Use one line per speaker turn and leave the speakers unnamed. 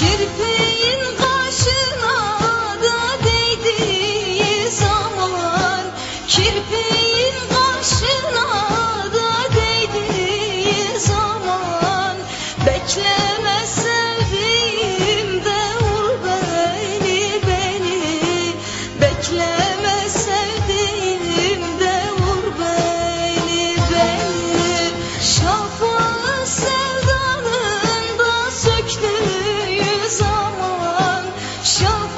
Kirpiğin kaşına da değdiği zaman Kirpiğin kaşına da değdiği zaman Bekle show